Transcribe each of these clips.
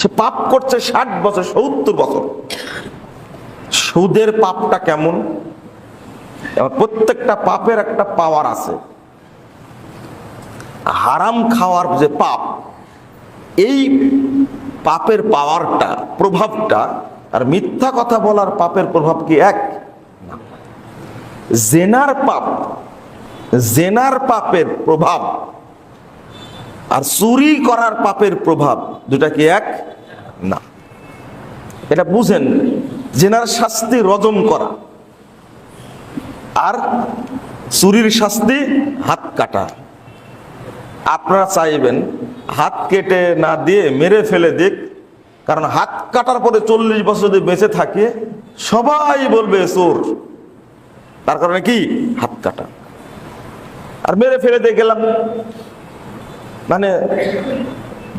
সে পাপ করছে ষাট বছর, সত্তর বছর। সুদের পাপটা কেমন? প্রত্যেকটা পাপের একটা পাওয়ার আছে। হারাম খাওয়ার যে পাপ, এই পাপের পাওয়ারটা প্রভাবটা আর মিথ্যা কথা বলার পাপের প্রভাব কি এক? জেনার পাপ, জেনার পাপের প্রভাব আর চুরি করার পাপের প্রভাব, দুটা কি এক? না। এটা বুঝেন, জেনার শাস্তি রজম করা। আর চুরির শাস্তি হাত কাটা। আপনারা চাইবেন, হাত কেটে না দিয়ে মেরে ফেলে দিক, কারণ হাত কাটার পরে চল্লিশ বছর যদি বেঁচে থাকে, সবাই বলবে চোর। তার কারণে কি? হাত কাটা। আর মেরে ফেলে দিয়ে গেলাম। মানে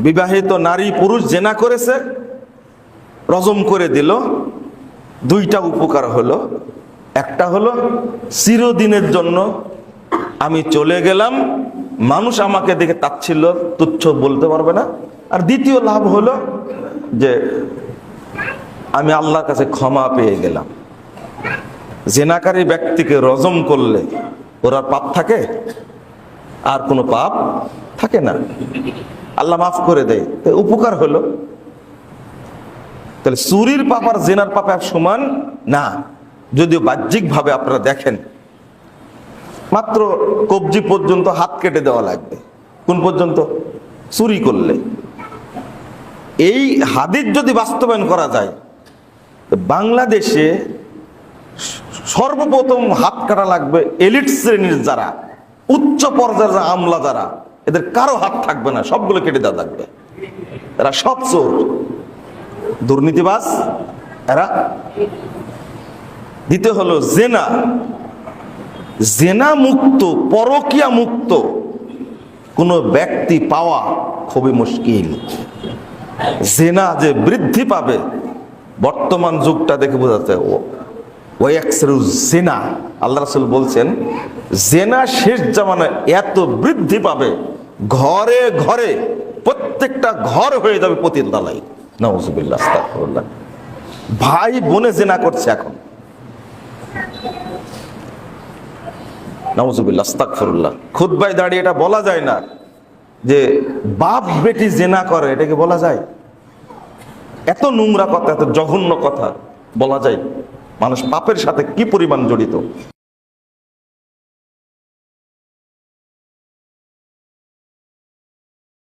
বিবাহিত নারী পুরুষ জেনা করেছে, রজম করে দিল। দুইটা উপকার হলো। একটা হলো, চিরদিনের জন্য আমি চলে গেলাম, মানুষ আমাকে দেখে তাচ্ছিল্য, তুচ্ছ বলতে পারবে না। আর দ্বিতীয় লাভ হলো যে আমি আল্লাহর কাছে ক্ষমা পেয়ে গেলাম। জেনাকারী ব্যক্তিকে রজম করলে ওরা পাপ থাকে? আর কোনো পাপ থাকে না। আল্লাহ মাফ করে দেয়। উপকার হলো। তাহলে চুরির পাপ আর জেনার পাপ এক সমান না। যদিও বাহ্যিকভাবে আপনারা দেখেন। মাত্র কবজি পর্যন্ত হাত কেটে দেওয়া লাগবে। কোন পর্যন্ত? চুরি করলে। এই হাদিস যদি বাস্তবায়ন করা যায় বাংলাদেশে সর্বপ্রথম হাত কাটা লাগবে এলিট শ্রেণির যারা। উচ্চ পর্যায়ের যারা আমলা যারা এদের কারও হাত থাকবে না, সবগুলো কেটে দেওয়া থাকবে। এরা সব চোর। দুর্নীতিবাজ, এরা দ্বিতীয় হলো জেনা। জেনা মুক্ত পরকিয়া মুক্ত কোনো ব্যক্তি পাওয়া খুবই মুশকিল। জেনা যে বৃদ্ধি পাবে, বর্তমান যুগটা দেখে বোঝাতে জেনা। আল্লাহ রাসুল বলছেন, জেনা শেষ জামানায় এত বৃদ্ধি পাবে, ঘরে ঘরে প্রত্যেকটা ঘর হয়ে যাবে পতিতালাই নওয়াজুবিল্লাহ আস্তাগফিরুল্লাহ। ভাই বোনে জেনা করছে এখন। দাঁড়িয়ে এটা বলা যায় না যে বাপ বেটি জেনা করে এটাকে বলা যায়? এত নোংরা এত জঘন্য কথা বলা যায়। মানুষ পাপের সাথে কি পরিমাণ জড়িত?